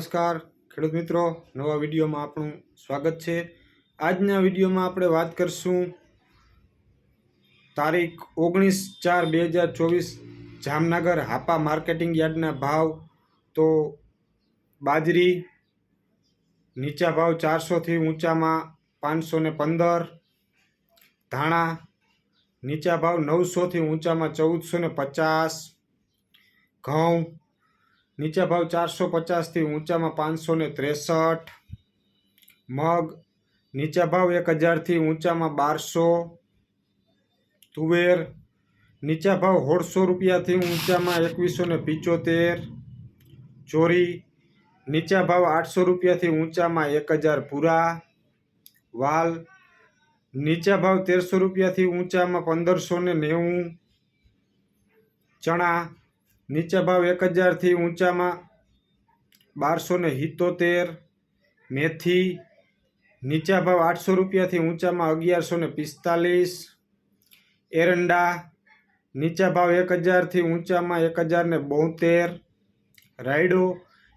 નમસ્કાર, ખેડૂત મિત્રો. નવા વિડીયોમાં આપણું સ્વાગત છે. આજના વિડીયોમાં આપણે વાત કરશું તારીખ ઓગણીસ ચાર બે હજાર ચોવીસ, જામનગર હાપા માર્કેટિંગ યાર્ડના ભાવ. તો બાજરી નીચા ભાવ ચારસોથી ઊંચામાં પાંચસો ને પંદર. ધાણા નીચા ભાવ નવસોથી ઊંચામાં ચૌદસો ને પચાસ. ઘઉં નીચા ભાવ ચારસો પચાસથી ઊંચામાં પાંચસો ને ત્રેસઠ. મગ નીચા ભાવ એક હજારથી ઊંચામાં બારસો. તુવેર નીચા ભાવ સોળસો રૂપિયાથી ઊંચામાં એકવીસો ને પિચોતેર. ચોરી નીચા ભાવ આઠસો રૂપિયાથી ઊંચામાં એક હજાર પૂરા. વાલ નીચા ભાવ તેરસો રૂપિયાથી ઊંચામાં પંદરસો ને નેવું. ચણા નીચા ભાવ એક હજારથી ઊંચામાં બારસો ને સિત્તોતેર મેથી, નીચા ભાવ આઠસો રૂપિયાથી ઊંચામાં અગિયારસો ને પિસ્તાલીસ, એરંડા, નીચા ભાવ એક હજારથી ઊંચામાં એક હજાર ને બોતેર, રાયડો,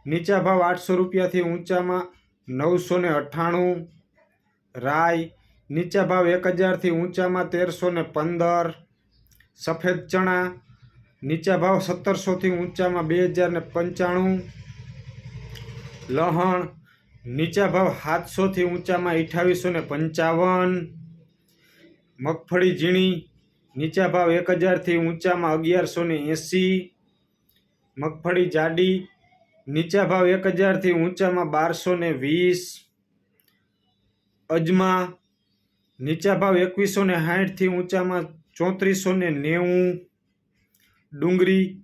નીચા ભાવ આઠસો રૂપિયાથી ઊંચામાં નવસો ને અઠ્ઠાણું રાઈ, નીચા ભાવ એક હજારથી ઊંચામાં તેરસો ને પંદર, સફેદ ચણા નીચા ભાવ સત્તરસોથી ઊંચામાં બે હજાર પંચાણું. લહણ, નીચા ભાવ સાતસોથી ઊંચામાં અઠાવીસો ને પંચાવન. મગફળી, ઝીણી, નીચા ભાવ એક હજારથી ઊંચામાં અગિયારસો ને એંસી. મગફળી, જાડી, નીચા ભાવ એક હજારથી ઊંચામાં બારસો ને વીસ. અજમા, નીચા ભાવ એકવીસો ને સાઠથી ઊંચામાં ચોત્રીસો ને નેવું. ડુંગળી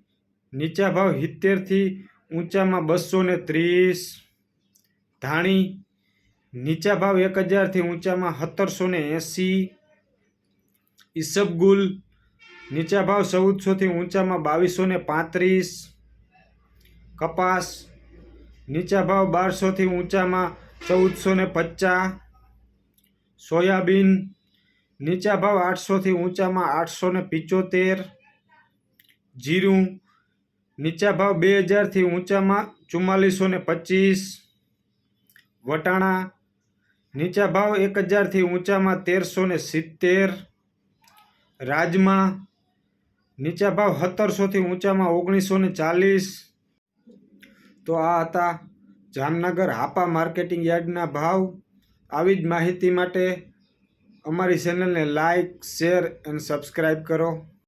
નીચા ભાવ સિત્તેરથી ઊંચામાં બસો ને ત્રીસ. ધાણી, નીચા ભાવ એક હજારથી ઊંચામાં સત્તરસો ને એંસી. ઈસબગુલ, નીચા ભાવ ચૌદસોથી ઊંચામાં બાવીસો ને પાંત્રીસ. કપાસ, નીચા ભાવ બારસોથી ઊંચામાં ચૌદસો ને પચાસ. સોયાબીન, નીચા ભાવ આઠસોથી ઊંચામાં આઠસો ને પિચોતેર. જીરું, નીચા ભાવ બે હજારથી ઊંચામાં ચુમ્માલીસો ને પચીસ. વટાણા, નીચા ભાવ એક હજારથી ઊંચામાં તેરસો ને સિત્તેર. રાજમા, નીચા ભાવ સત્તરસોથી ઊંચામાં ઓગણીસો ને ચાલીસ. તો આ હતા જામનગર હાપા માર્કેટિંગ યાર્ડના ભાવ. આવી જ માહિતી માટે અમારી ચેનલને લાઇક શેર અને સબસ્ક્રાઈબ કરો.